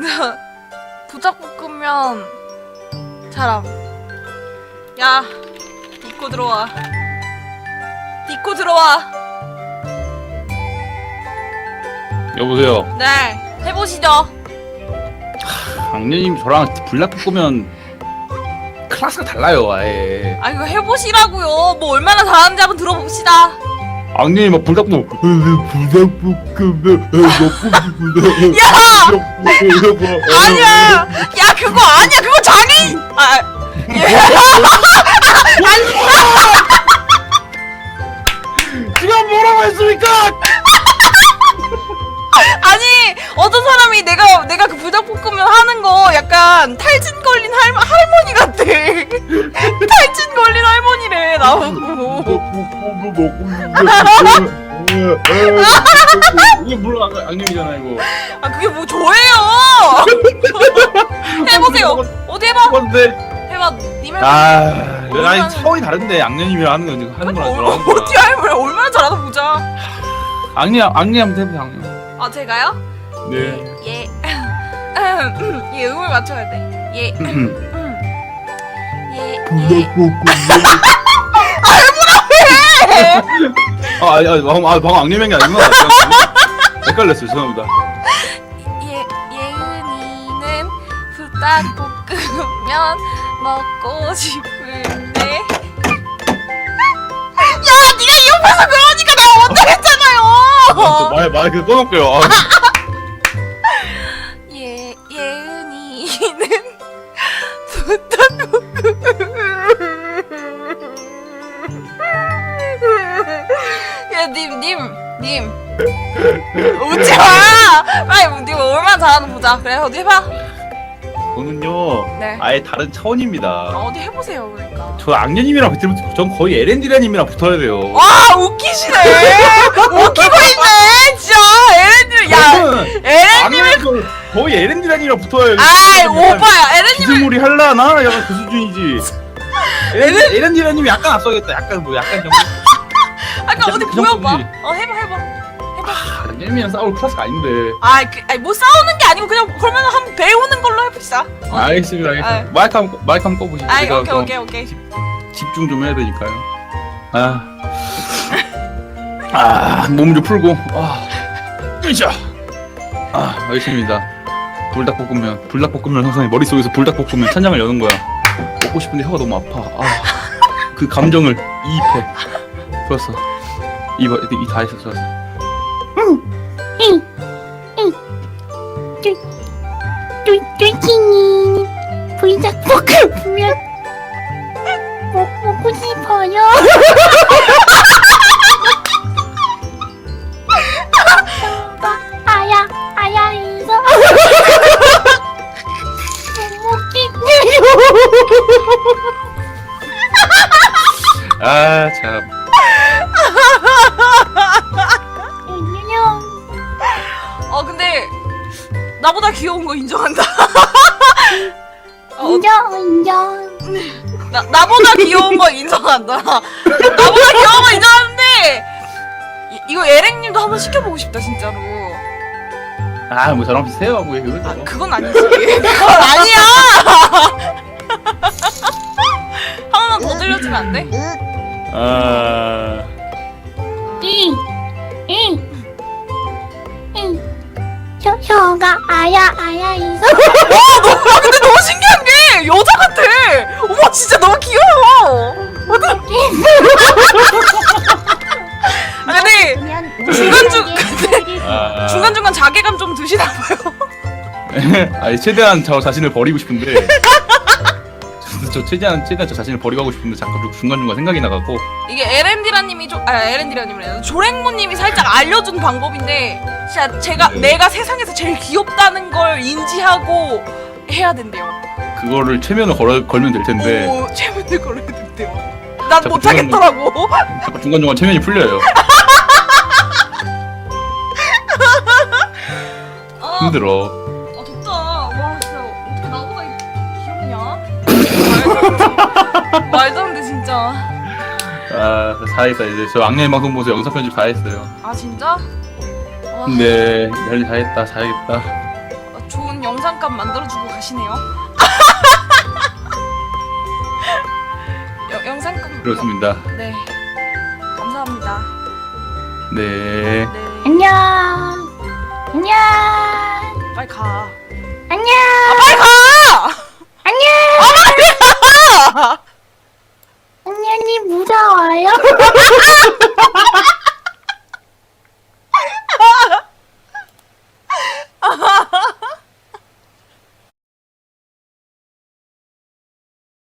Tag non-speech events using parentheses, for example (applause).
(laughs) 부적볶음면 잘함. 야, 입고 들어와. 입고 들어와. 여보세요. 네, 해보시죠. 악녀님 저랑 불닭 볶으면 클래스가 달라요 아예. 아 이거 해보시라고요. 뭐 얼마나 잘하는지 한번 들어봅시다. 악녀님 막 불닭볶음 불닭볶으면 먹고 야! 아니야. 야 그거 아니야. 그거 장애인. 아, 예. 지금 뭐라고 했습니까? 아니 어떤 사람이 내가 내가 그 부적볶음면 하는 거 약간 탈진 걸린 할 할머니 같대. (laughs) 탈진 걸린 할머니래 나오고. 이게 물론 악- 악령이잖아 이거. 아 그게 뭐 저예요. (laughs) 해보세요. 어디 해봐. 근데 해봐. 님 해봐. 아, 아니 차원이 다른데 악령님이랑 하는 거 하는 거랑 저랑 거랑. 어디 할머니 얼마나 잘하나 보자. 악령 악령 한번 해보세요 악령. 아 제가요? 네. 예. 얘 음을 맞춰야 돼. 예. (laughs) 예. 예. 아, 아니, 아니, 방금, 아, 방금 악령한 게 아니구나. 헷갈렸어요. 죄송합니다. 예. 예은이는 불닭볶음면 먹고 싶은데. 야, 네가 이 옆에서 그러니까 나 먼저 했잖아요. 말, 말, 그 꺼놓을게요. 아, (laughs) 야, 님, 님, 님. 웃지 마! 빨리, 님 얼마나 잘하는 보자. 그래, 어디 해봐. 저는요, 네. 아예 다른 차원입니다. 아, 어디 해보세요, 그러니까. 저 악녀님이랑 붙으면, 전 거의 에렌디라님이랑 붙어야 돼요. 와, 웃기시네! 웃기고 있네! 에렌디라님이랑 붙어야 아이, 오빠야, 에렌님을. 기승물이 할라나? 약간 그 수준이지. (laughs) 에렌, 에렌디라님이 약간 앞서겠다. 약간 뭐, 약간 정도. (laughs) 아까 어디 그 보여봐. 정도지. 어, 해봐, 해봐. 악녀님이랑 싸울 클래스가 아닌데. 아, 그, 아니, 뭐 싸우는 게 아니고 그냥 그러면 한번 배우는 걸로 해봅시다. 어. 알겠습니다, 알겠습니다. 아이. 마이크 한, 번 마이크 한번 꺼보시죠. 아, 제가 오케이, 좀 오케이, 오케이. 집중 좀 해야 되니까요. 아, (laughs) 아, 몸 좀 풀고, 아, 으쌰. 아, 알겠습니다. 불닭볶음면, 불닭볶음면 상상이 머릿속에서 불닭볶음면 찬장을 여는 거야. 먹고 싶은데 혀가 너무 아파. 아, 그 감정을 이입해. 좋았어. 이거, 이다 했어, 좋았어. 똘똘킹이 불닭볶음면 먹, 먹고 싶어요 아, 참. 안녕 어, 근데 나보다 귀여운 거 인정한다. 어, 인정 인정 나, 나보다 귀여운 거 인정한다. 나보다 귀여운 거 인정하는데 이, 이거 에랭님도 한번 시켜보고 싶다 진짜로. 아, 뭐 저랑 비슷해요. 뭐, 왜 그러죠? 아, 그건 아니지. 그건 아니야. (laughs) 한 번만 더 들려주면 안 돼? 아, 잉잉잉 혀, 혀가 아야 아야 이거 (laughs) 와, 근데 너무 신기한 게 여자 같아. 어머, 진짜 너무 귀여워. (laughs) 아, 근데 중간중- 아, 중간 중간 자괴감 좀 드시나 봐요. (laughs) 아니 최대한 저 자신을 버리고 싶은데 저, 저 최대한 최대한 저 자신을 버리고 하고 싶은데 자꾸 중간 중간 생각이 나가고 이게 좀, 아 에렌디라님이래. 조랭모님이 살짝 알려준 방법인데, 진짜 제가 네. 내가 세상에서 제일 귀엽다는 걸 인지하고 해야 된대요. 그거를 최면을 걸어, 걸면 될 텐데 오, 최면을 걸어야 된대요. 난 자꾸 못하겠더라고. 자꾸 중간 중간 최면이 풀려요. (laughs) 아, 힘들어. 말도 안 돼. 말도 안 돼 진짜. 아 잘했다 이제 저 악녀의 방송 보세요 영상 편집 다 했어요 아 진짜? 와, 네 할일 다 했다 자야겠다 어, 좋은 영상감 만들어주고 가시네요. (laughs) 여, 영상감. 그렇습니다 네. 감사합니다. 네 네. 안녕. 안녕. 빨리 가. 안녕.